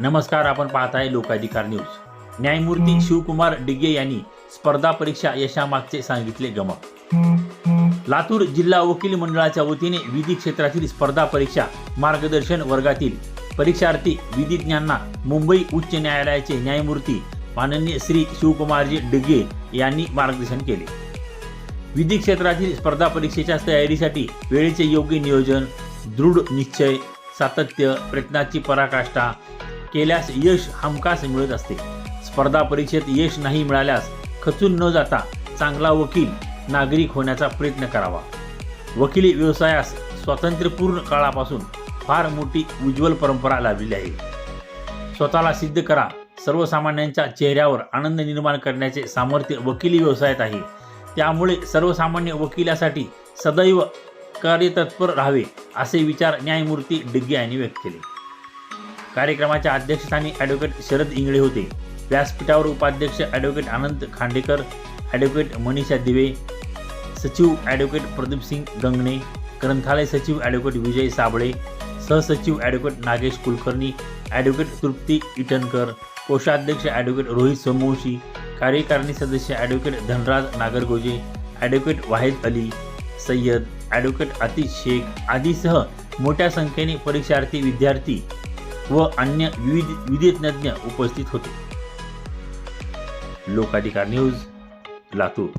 नमस्कार आपण पाहत आहे लोकाधिकार न्यूज. न्यायमूर्ती शिवकुमार डिगे यांनी स्पर्धा परीक्षा यशामागचे सांगितले गमक. लातूर जिल्हा वकील मंडळाच्या वतीने विधी क्षेत्रातील स्पर्धा परीक्षा मार्गदर्शन वर्गातील परीक्षार्थी विधिज्ञांना मुंबई उच्च न्यायालयाचे न्यायमूर्ती माननीय श्री शिवकुमारजी डिगे यांनी मार्गदर्शन केले. विधी क्षेत्रातील स्पर्धा परीक्षेच्या तयारीसाठी वेळेचे योग्य नियोजन दृढ निश्चय सातत्य प्रयत्नाची पराकाष्ठा केल्यास यश हमखास मिळत असते. स्पर्धा परीक्षेत यश नाही मिळाल्यास खचून न जाता चांगला वकील नागरिक होण्याचा प्रयत्न करावा. वकिली व्यवसायास स्वातंत्र्यपूर्ण काळापासून फार मोठी उज्ज्वल परंपरा लाभलेली आहे. स्वतःला सिद्ध करा. सर्वसामान्यांच्या चेहऱ्यावर आनंद निर्माण करण्याचे सामर्थ्य वकिली व्यवसायात आहे. त्यामुळे सर्वसामान्य वकिलासाठी सदैव कार्यतत्पर राहावे असे विचार न्यायमूर्ती डिग्गे यांनी व्यक्त केले. कार्यक्रमाच्या अध्यक्षस्थानी ॲडव्होकेट शरद इंगळे होते. व्यासपीठावर उपाध्यक्ष ॲडव्होकेट आनंद खांडेकर ॲडव्होकेट मनीषा दिवे सचिव ॲडव्होकेट प्रदीपसिंग गंगणे ग्रंथालय सचिव ॲडव्होकेट विजय साबळे सहसचिव ॲडव्होकेट नागेश कुलकर्णी ॲडव्होकेट तृप्ती इटनकर कोषाध्यक्ष ॲडव्होकेट रोहित सोमवंशी कार्यकारिणी सदस्य advocate Dhanraj Nagargoje advocate Wahid Ali Sayyad advocate Atish Shaikh आदीसह मोठ्या संख्येने परीक्षार्थी विद्यार्थी व अन्य विविध विधिज्ञ उपस्थित होते. लोकाधिकार न्यूज लातूर.